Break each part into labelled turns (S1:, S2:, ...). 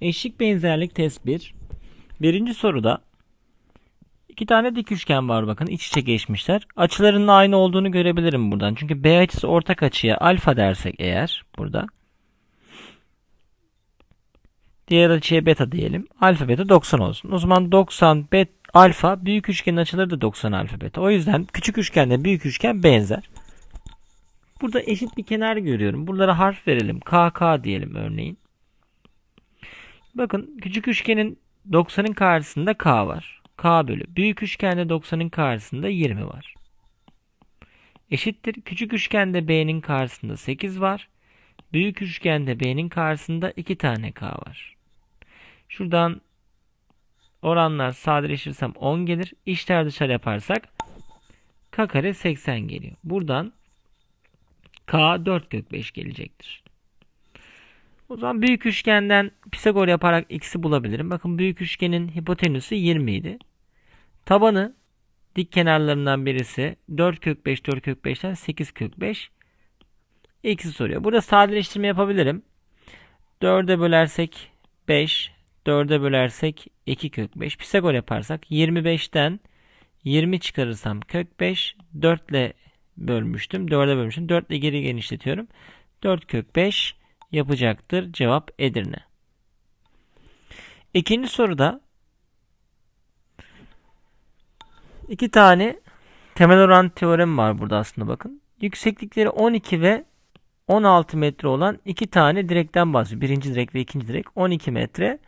S1: Eşlik benzerlik test 1. Birinci soruda iki tane dik üçgen var bakın iç içe geçmişler. Açılarının aynı olduğunu görebilirim buradan. Çünkü B açısı ortak açıya alfa dersek eğer burada. Diğer açıya beta diyelim. Alfa beta 90 olsun. O zaman 90 bet alfa büyük üçgenin açıları da 90 alfa beta. O yüzden küçük üçgenle büyük üçgen benzer. Burada eşit bir kenar görüyorum. Buralara harf verelim. KK diyelim örneğin. Bakın küçük üçgenin 90'ın karşısında K var. K bölü. Büyük üçgende 90'ın karşısında 20 var. Eşittir. Küçük üçgende B'nin karşısında 8 var. Büyük üçgende B'nin karşısında 2 tane K var. Şuradan oranlar sadeleştirirsem 10 gelir. İşler dışarı yaparsak K kare 80 geliyor. Buradan K 4 kök 5 gelecektir. O zaman büyük üçgenden Pisagor yaparak x'i bulabilirim. Bakın büyük üçgenin hipotenüsü 20 idi. Tabanı dik kenarlarından birisi 4 kök 5 4 kök 5'ten 8 kök 5 x'i soruyor. Burada sadeleştirme yapabilirim. 4'e bölersek 5 4'e bölersek 2 kök 5 Pisagor yaparsak 25'ten 20 çıkarırsam kök 5 4 ile bölmüştüm. 4'e bölmüştüm. 4 ile geri genişletiyorum. 4 kök 5 yapacaktır. Cevap Edirne. İkinci soruda iki tane temel oran teoremi var burada aslında bakın. Yükseklikleri 12 ve 16 metre olan iki tane direkten bahsediyor. Birinci direk ve ikinci direk 12 metre.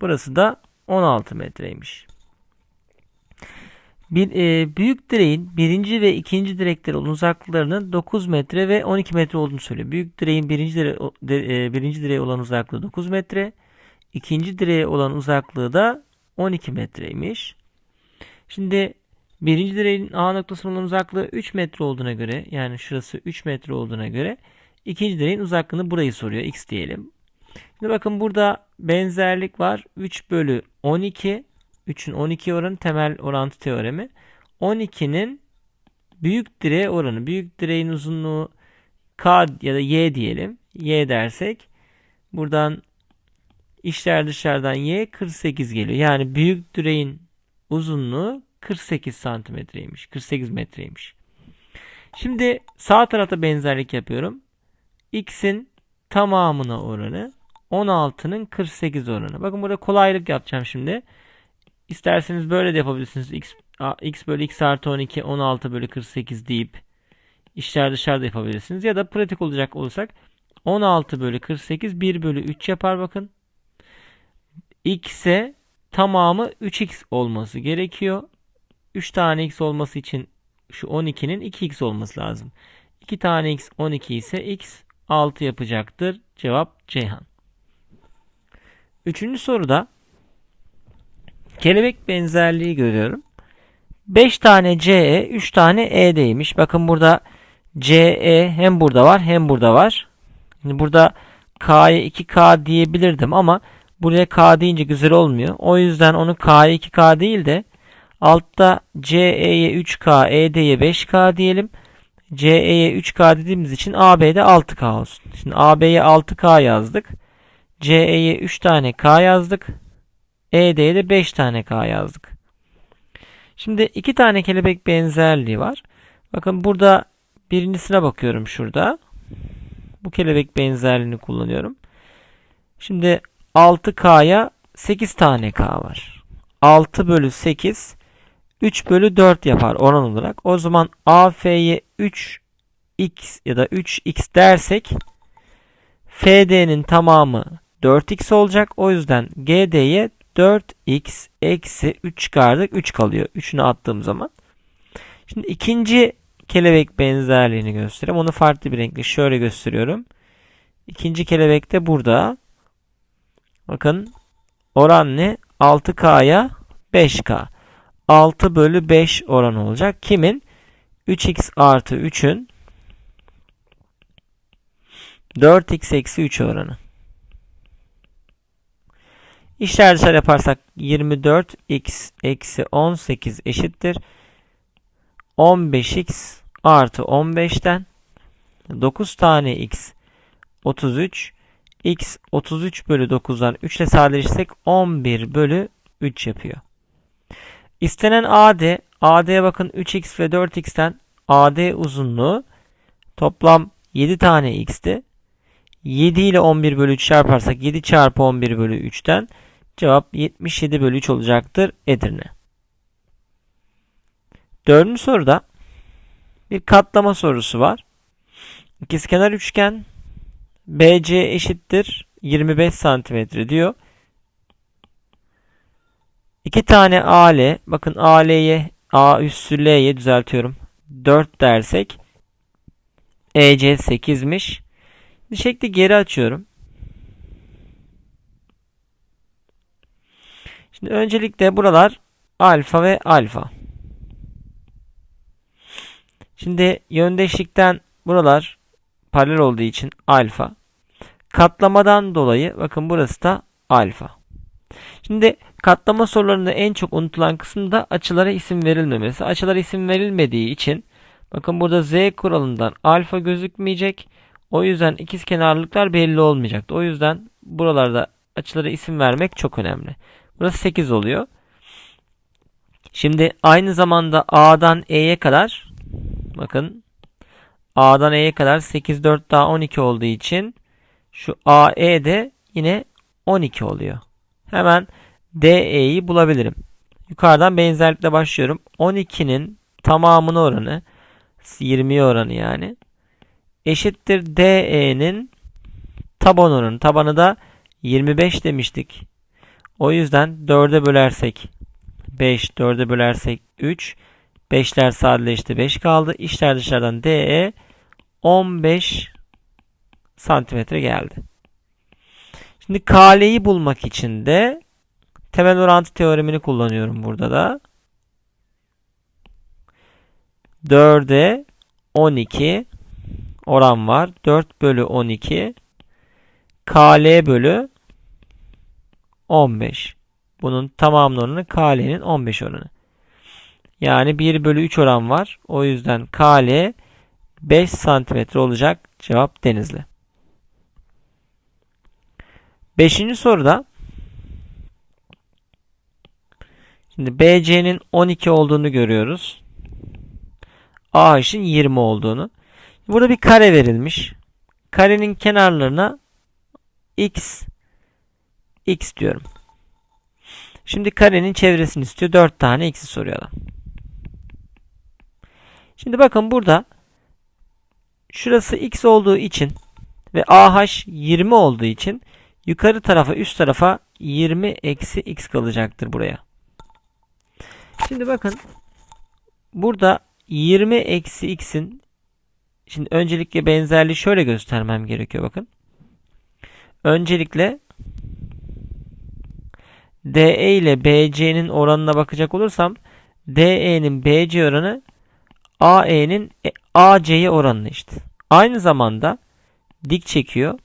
S1: Burası da 16 metreymiş. Bir, e, büyük direğin birinci ve ikinci direkleri olan uzaklıklarının 9 metre ve 12 metre olduğunu söylüyor. Büyük direğin birinci, dire, de, e, birinci direğe olan uzaklığı 9 metre. ikinci direğe olan uzaklığı da 12 metreymiş. Şimdi birinci direğin A noktasının olan uzaklığı 3 metre olduğuna göre yani şurası 3 metre olduğuna göre ikinci direğin uzaklığını burayı soruyor. X diyelim. Şimdi bakın burada benzerlik var. 3 bölü 12 3'ün 12 oranı temel orantı teoremi. 12'nin büyük direğe oranı. Büyük direğin uzunluğu K ya da Y diyelim. Y dersek buradan işler dışarıdan Y 48 geliyor. Yani büyük direğin uzunluğu 48 santimetreymiş. 48 metreymiş. Şimdi sağ tarafta benzerlik yapıyorum. X'in tamamına oranı 16'nın 48 oranı. Bakın burada kolaylık yapacağım şimdi. İsterseniz böyle de yapabilirsiniz. X, x bölü x artı 12 16 bölü 48 deyip işler dışarıda yapabilirsiniz. Ya da pratik olacak olursak 16 bölü 48 1 bölü 3 yapar bakın. X'e tamamı 3x olması gerekiyor. 3 tane x olması için şu 12'nin 2x olması lazım. 2 tane x 12 ise x 6 yapacaktır. Cevap Ceyhan. Üçüncü soruda kelebek benzerliği görüyorum. 5 tane CE, 3 tane ED'ymiş. Bakın burada CE hem burada var hem burada var. Şimdi burada K'ya 2K diyebilirdim ama buraya K deyince güzel olmuyor. O yüzden onu K'ya 2K değil de altta CE'ye 3K, ED'ye 5K diyelim. CE'ye 3K dediğimiz için AB'de 6K olsun. Şimdi AB'ye 6K yazdık. CE'ye 3 tane K yazdık. ED'ye de 5 tane K yazdık. Şimdi iki tane kelebek benzerliği var. Bakın burada birincisine bakıyorum şurada. Bu kelebek benzerliğini kullanıyorum. Şimdi 6K'ya 8 tane K var. 6 bölü 8 3 bölü 4 yapar oran olarak. O zaman AF'ye 3x ya da 3x dersek FD'nin tamamı 4x olacak. O yüzden GD'ye 4x eksi 3 çıkardık. 3 kalıyor. 3'ünü attığım zaman. Şimdi ikinci kelebek benzerliğini göstereyim. Onu farklı bir renkle şöyle gösteriyorum. İkinci kelebek de burada. Bakın oran ne? 6K'ya 5K. 6 bölü 5 oran olacak. Kimin? 3x artı 3'ün 4x eksi 3 oranı. İşler yaparsak 24x eksi 18 eşittir. 15x artı 15'ten 9 tane x 33 x 33 bölü 9'dan 3 ile sadeleştirsek 11 bölü 3 yapıyor. İstenen AD, AD'ye bakın 3x ve 4x'ten AD uzunluğu toplam 7 tane x'ti. 7 ile 11 bölü 3 çarparsak 7 çarpı 11 bölü 3'ten cevap 77 bölü 3 olacaktır Edirne. Dördüncü soruda bir katlama sorusu var. İkizkenar üçgen BC eşittir 25 santimetre diyor. İki tane AL, bakın AL'ye, A üssü L'ye düzeltiyorum. 4 dersek EC 8'miş. Şekli geri açıyorum. Şimdi öncelikle buralar alfa ve alfa. Şimdi yöndeşlikten buralar paralel olduğu için alfa. Katlamadan dolayı bakın burası da alfa. Şimdi katlama sorularında en çok unutulan kısım da açılara isim verilmemesi. Açılara isim verilmediği için bakın burada z kuralından alfa gözükmeyecek. O yüzden ikiz kenarlıklar belli olmayacaktı. O yüzden buralarda açılara isim vermek çok önemli. Burası 8 oluyor. Şimdi aynı zamanda A'dan E'ye kadar bakın A'dan E'ye kadar 8 4 daha 12 olduğu için şu AE de yine 12 oluyor. Hemen DE'yi bulabilirim. Yukarıdan benzerlikle başlıyorum. 12'nin tamamını oranı 20 oranı yani eşittir DE'nin taban oranı. Tabanı da 25 demiştik. O yüzden 4'e bölersek 5, 4'e bölersek 3. 5'ler sadeleşti 5 kaldı. İşler dışarıdan DE 15 santimetre geldi. Şimdi KL'yi bulmak için de temel orantı teoremini kullanıyorum burada da. 4'e 12 oran var. 4 bölü 12 KL bölü 15. Bunun tamamının oranı KL'nin 15 oranı. Yani 1 bölü 3 oran var. O yüzden KL 5 santimetre olacak. Cevap Denizli. Beşinci soruda Şimdi BC'nin 12 olduğunu görüyoruz. AH'ın 20 olduğunu. Burada bir kare verilmiş. Karenin kenarlarına x x diyorum. Şimdi karenin çevresini istiyor. 4 tane x'i soruyor adam. Şimdi bakın burada şurası x olduğu için ve AH 20 olduğu için yukarı tarafa üst tarafa 20 eksi x kalacaktır buraya. Şimdi bakın burada 20 eksi x'in şimdi öncelikle benzerliği şöyle göstermem gerekiyor bakın. Öncelikle DE ile BC'nin oranına bakacak olursam DE'nin BC oranı AE'nin AC'ye oranına eşit. Aynı zamanda dik çekiyor.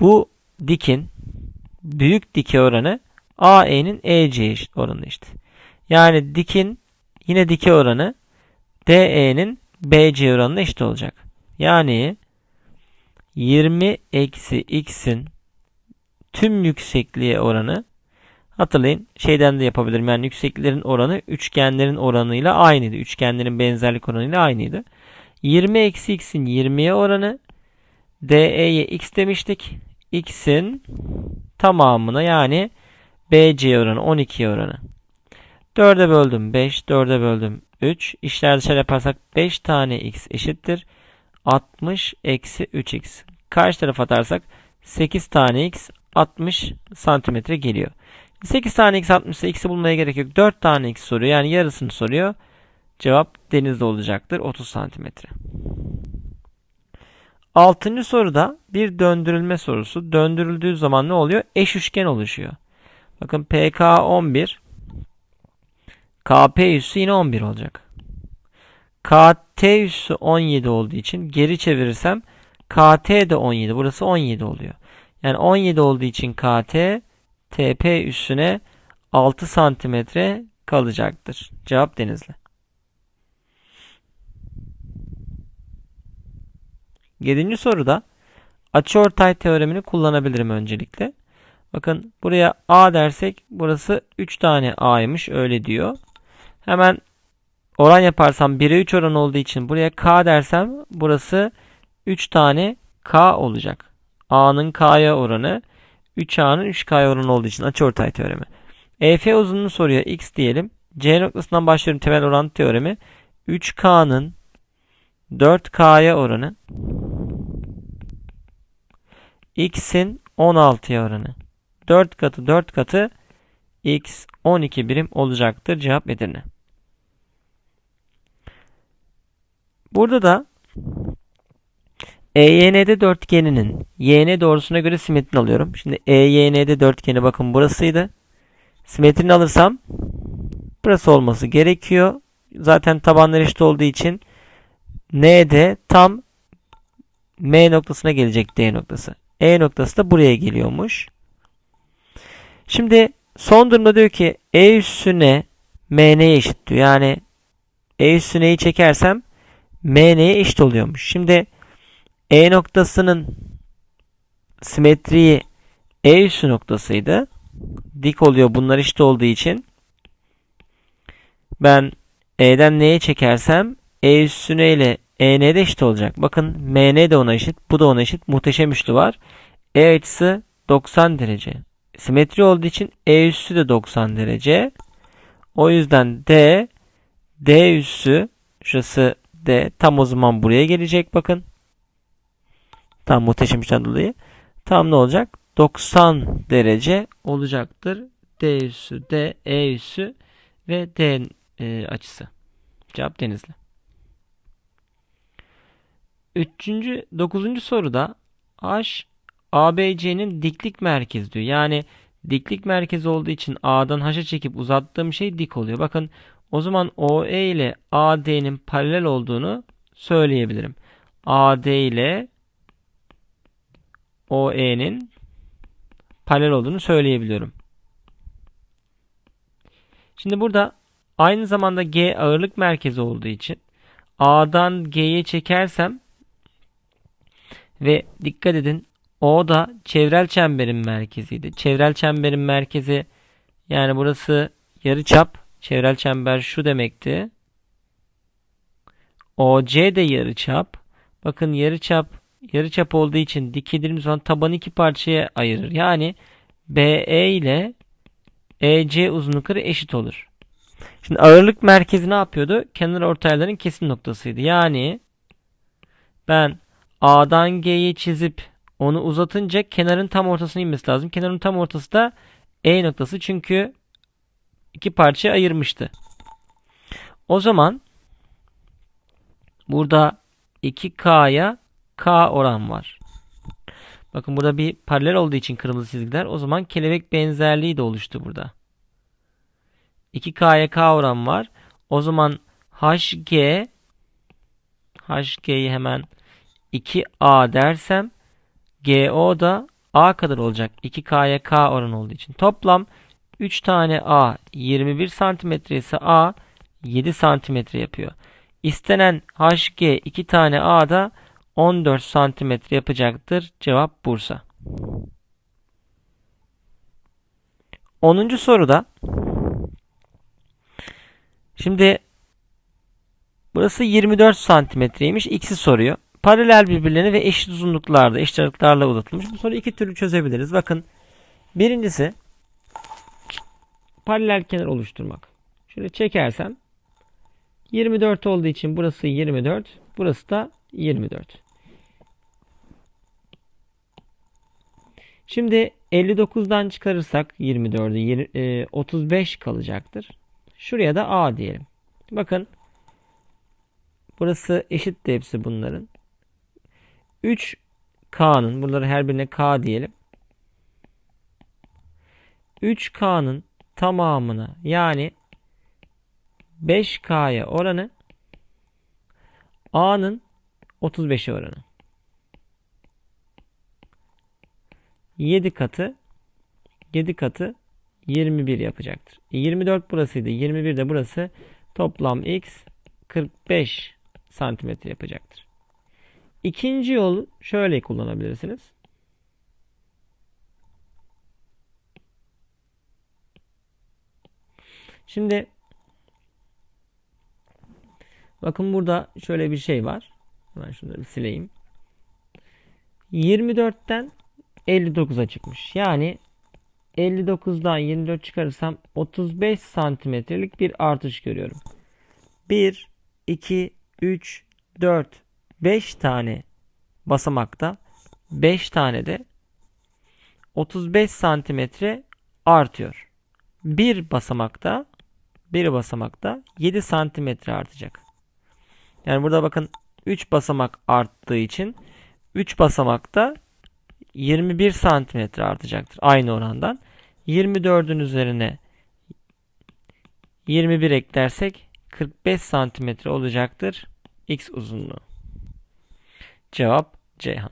S1: Bu dikin büyük dike oranı AE'nin EC'ye eşit. Yani dikin yine dike oranı DE'nin BC oranına eşit olacak. Yani 20 eksi x'in tüm yüksekliğe oranı hatırlayın şeyden de yapabilirim. Yani yüksekliklerin oranı üçgenlerin oranıyla aynıydı. Üçgenlerin benzerlik oranıyla aynıydı. 20 eksi x'in 20'ye oranı DE'ye x demiştik. x'in tamamına yani BC oranı 12'ye oranı. 4'e böldüm 5, 4'e böldüm 3. İşler dışarı yaparsak 5 tane x eşittir. 60 eksi 3x. Karşı tarafa atarsak 8 tane x 60 santimetre geliyor. 8 tane x 60 ise x'i bulmaya gerek yok. 4 tane x soruyor. Yani yarısını soruyor. Cevap denizde olacaktır. 30 santimetre. Altıncı soruda bir döndürülme sorusu. Döndürüldüğü zaman ne oluyor? Eş üçgen oluşuyor. Bakın PK 11 KP üssü yine 11 olacak. KT üssü 17 olduğu için geri çevirirsem KT de 17. Burası 17 oluyor. Yani 17 olduğu için KT TP üssüne 6 santimetre kalacaktır. Cevap Denizli. 7. soruda açıortay teoremini kullanabilirim öncelikle. Bakın buraya A dersek burası 3 tane A'ymış öyle diyor. Hemen oran yaparsam 1'e 3 oran olduğu için buraya K dersem burası 3 tane K olacak. A'nın K'ya oranı 3A'nın 3K'ya oranı olduğu için açıortay teoremi. EF uzunluğunu soruyor. X diyelim. C noktasından başlıyorum temel orantı teoremi. 3K'nın 4K'ya oranı X'in 16'ya oranı. 4 katı 4 katı X 12 birim olacaktır. Cevap Edirne. Burada da EYN'de dörtgeninin YN doğrusuna göre simetrini alıyorum. Şimdi EYN'de dörtgeni bakın burasıydı. Simetrini alırsam burası olması gerekiyor. Zaten tabanlar eşit olduğu için N'de tam M noktasına gelecek D noktası. E noktası da buraya geliyormuş. Şimdi son durumda diyor ki E üssüne MN'ye eşit diyor. Yani E üssüneyi çekersem MN'ye eşit oluyormuş. Şimdi E noktasının simetriği E üssü noktasıydı. Dik oluyor bunlar eşit olduğu için. Ben E'den N'ye çekersem E üssüne ile EN de eşit olacak. Bakın MN de ona eşit. Bu da ona eşit. Muhteşem üçlü var. E açısı 90 derece. Simetri olduğu için E üssü de 90 derece. O yüzden D D üssü şurası D tam o zaman buraya gelecek bakın. Tam muhteşem üçten dolayı. Tam ne olacak? 90 derece olacaktır. D üssü, D, E üssü ve D e, açısı. Cevap Denizli. Üçüncü, dokuzuncu soruda H ABC'nin diklik merkezi diyor. Yani diklik merkezi olduğu için A'dan H'a çekip uzattığım şey dik oluyor. Bakın o zaman OE ile AD'nin paralel olduğunu söyleyebilirim. AD ile OE'nin paralel olduğunu söyleyebiliyorum. Şimdi burada aynı zamanda G ağırlık merkezi olduğu için A'dan G'ye çekersem ve dikkat edin o da çevrel çemberin merkeziydi. Çevrel çemberin merkezi yani burası yarıçap. Çevrel çember şu demekti. OC de yarıçap. Bakın yarıçap yarıçap olduğu için dikildiğimiz zaman tabanı iki parçaya ayırır. Yani BE ile EC uzunlukları eşit olur. Şimdi ağırlık merkezi ne yapıyordu? Kenar ortayların kesim noktasıydı. Yani ben A'dan G'yi çizip onu uzatınca kenarın tam ortasına inmesi lazım. Kenarın tam ortası da E noktası. Çünkü iki parçaya ayırmıştı. O zaman burada 2K'ya K oran var. Bakın burada bir paralel olduğu için kırmızı çizgiler. O zaman kelebek benzerliği de oluştu burada. 2K'ya K oran var. O zaman HG HG'yi hemen 2A dersem GO da A kadar olacak. 2K'ya K oran olduğu için. Toplam 3 tane A 21 santimetre ise A 7 santimetre yapıyor. İstenen HG 2 tane A da 14 santimetre yapacaktır. Cevap Bursa. 10. soruda şimdi burası 24 santimetreymiş. X'i soruyor paralel birbirlerine ve eşit uzunluklarda, eşit aralıklarla uzatılmış. Bu soruyu iki türlü çözebiliriz. Bakın birincisi paralel kenar oluşturmak. Şöyle çekersem 24 olduğu için burası 24, burası da 24. Şimdi 59'dan çıkarırsak 24'ü 35 kalacaktır. Şuraya da A diyelim. Bakın burası eşit de hepsi bunların. 3K'nın bunları her birine K diyelim. 3K'nın tamamına yani 5K'ya oranı A'nın 35'e oranı. 7 katı 7 katı 21 yapacaktır. 24 burasıydı. 21 de burası. Toplam x 45 santimetre yapacaktır. İkinci yolu şöyle kullanabilirsiniz. Şimdi bakın burada şöyle bir şey var. Hemen şunu bir sileyim. 24'ten 59'a çıkmış. Yani 59'dan 24 çıkarırsam 35 santimetrelik bir artış görüyorum. 1, 2, 3, 4, 5 tane basamakta 5 tane de 35 santimetre artıyor. Bir basamakta bir basamakta 7 santimetre artacak. Yani burada bakın 3 basamak arttığı için 3 basamakta 21 santimetre artacaktır. Aynı orandan. 24'ün üzerine 21 eklersek 45 santimetre olacaktır. X uzunluğu. Cevap Ceyhan.